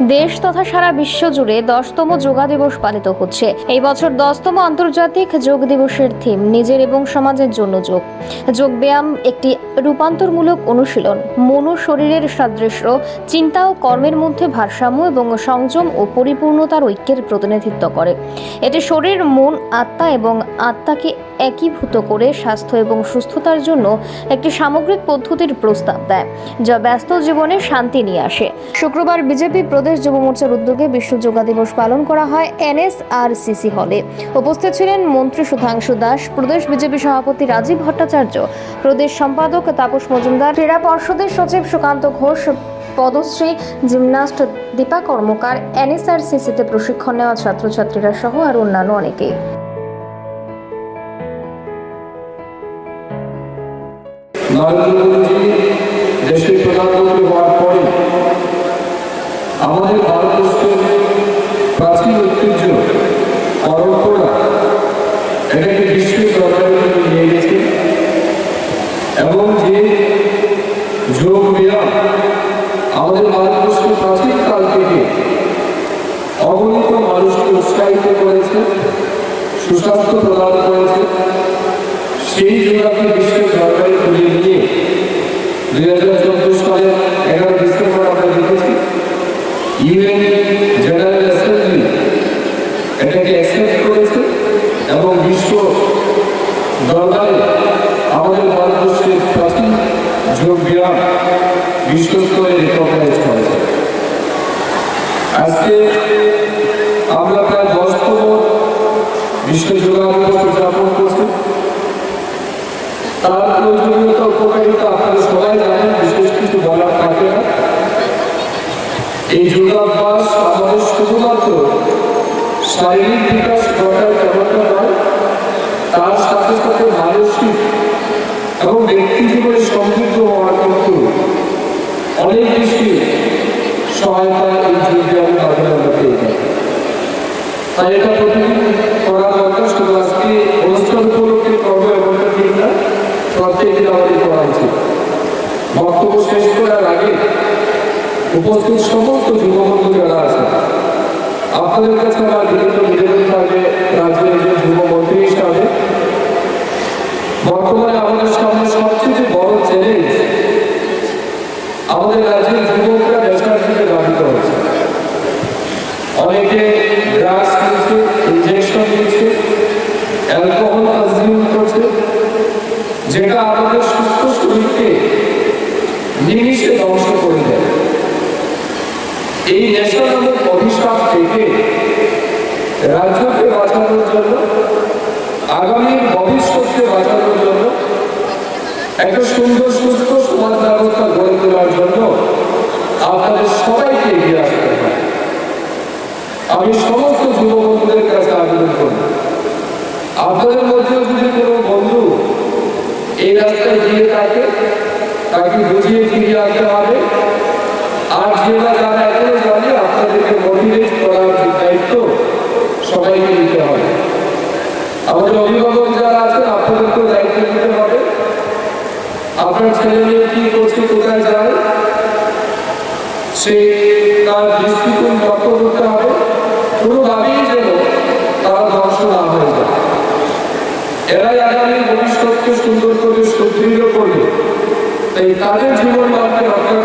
দেশ তথা সারা বিশ্ব জুড়ে দশতম যোগা দিবস পালিত হচ্ছে। এই বছর দশতম আন্তর্জাতিক যোগ দিবসের থিম নিজের এবং সমাজের জন্য যোগ। যোগ ব্যায়াম একটি রূপান্তরমূলক অনুশীলন। মন শরীরের সাদৃশ্য, চিন্তা ও কর্মের মধ্যে ভারসাম্য এবং সংযম ও পরিপূর্ণতার ঐক্যের প্রতিনিধিত্ব করে। এটি শরীর, মন, আত্মা এবং আত্মাকে একীভূত করে স্বাস্থ্য এবং সুস্থতার জন্য একটি সামগ্রিক পদ্ধতির প্রস্তাব দেয়, যা ব্যস্ত জীবনে শান্তি নিয়ে আসে। শুক্রবার বিজেপি প্রদেশ যুব মোর্চার উদ্যোগে বিশ্ব যোগা দিবস পালন করা হয় এনএসআরসিসি হলে। উপস্থিত ছিলেন মন্ত্রী সুধাংশু দাস, প্রদেশ বিজেপি সভাপতি রাজীব ভট্টাচার্য, প্রদেশ সম্পাদক তাপস মজুমদার, ক্রীড়া পর্ষদের সচিব সুকান্ত ঘোষ পদশ্রী জিমনাস্ট দীপা কর্মকার, এনএসআরসিসিতে প্রশিক্ষণ নেওয়া ছাত্রছাত্রীরা সহ আর অন্যান্য অনেকে। দেশের প্রধানমন্ত্রী হওয়ার পরে আমাদের ভারতবর্ষের প্রাচীন ঐতিহ্য পরম্পরা, এটাকে বিশ্বের দরবারে নিয়ে গেছে। এবং যে যোগ ব্যায়াম আমাদের ভারতবর্ষের প্রাচীন কাল থেকে অগণিত মানুষকে উৎসাহিত করেছে, সুস্বাস্থ্য প্রদান করেছে, সেই যোগাকে বিশ্বের দরবারে তুলে নিয়ে দুই হাজার চব্বিশ সালের এগারো ডিসেম্বর ইউএন জেনারেল অ্যাসেম্বলি এটাকে অ্যাকসেপ্ট করেছে এবং বিশ্ব দরবারে আমাদের ভারতবর্ষের প্রাচীন যোগ ব্যায়াম বিশ্বস্তরে রেকগনাইজ করেছে। আজকে আমরা প্রায় দশতম বিশ্ব যোগাযোগ উদযাপন করছি। তার প্রয়োজনীয়তা উপকারিতা আপনারা সবাই জানেন বিশেষ কিছু বলার থাকে না এই যোগাভ্যাস আমাদের শুধুমাত্র শারীরিক বিকাশ ঘটায় তেমনটা নয়, তার সাথে সাথে মানসিক এবং ব্যক্তি জীবনে সমৃদ্ধ হওয়ার কিন্তু অনেক বেশি সহায়তা এই যোগব্যায়ামের মাধ্যমে আমরা পেয়ে থাকি। তাই এটা প্রতিদিন করা দরকার, শুধু আজকে অনুষ্ঠান উপলক্ষে করব এমনটা ঠিক না প্রত্যেক দিন আমাদের করা উচিত। বক্তব্য শেষ করার আগে উপস্থিত সমস্ত যুববন্ধু যারা আছে আপনাদের কাছে আমার বিভিন্ন নিবেদন বর্তমানে আমাদের সামনে সবচেয়ে বড় চ্যালেঞ্জ আমাদের রাজ্যের যুবকরা নেশার দিকে ধাবিত হচ্ছে। অনেকে ড্রাগস নিচ্ছে অ্যালকোহল কনজিউম করছে, যেটা আমাদের সুস্থ শরীরকে নিমিশে ধ্বংস করে দেয়। এই নামক অভিশাপ থেকে রাজ্যকে বাঁচানোর জন্য, আগামী ভবিষ্যৎকে বাঁচানোর জন্য, একটা সুন্দর সুস্থ সমাজ ব্যবস্থা গড়ে তোলার জন্য আপনাদের সবাইকে এগিয়ে আসতে হবে। আমি সমস্ত যুব কাছে আবেদন করি। আপনাদের মধ্যে যদি কোনো বন্ধু এই রাস্তায় গিয়ে থাকে, তাকে বুঝিয়ে ফিরিয়ে আনতে হবে। আর যেটা যারা এখনও জানে আপনাদেরকে মোটিভেট করার যে দায়িত্ব সবাইকে নিতে হবে আমাদের অভিভাবক যারা আছেন আপনাদেরকেও দায়িত্ব নিতে হবে আপনার ছেলে কি করছে, কোথায় যায়? সে তার দৃষ্টিকোণ লক্ষ্য করতে হবে। কোনোভাবেই যেন তারা ধ্বংস না হয়ে যায়। এরাই আগামী ভবিষ্যৎকে সুন্দর করে সুদৃঢ় করবে। তাই তাদের জীবন মানকে রক্ষা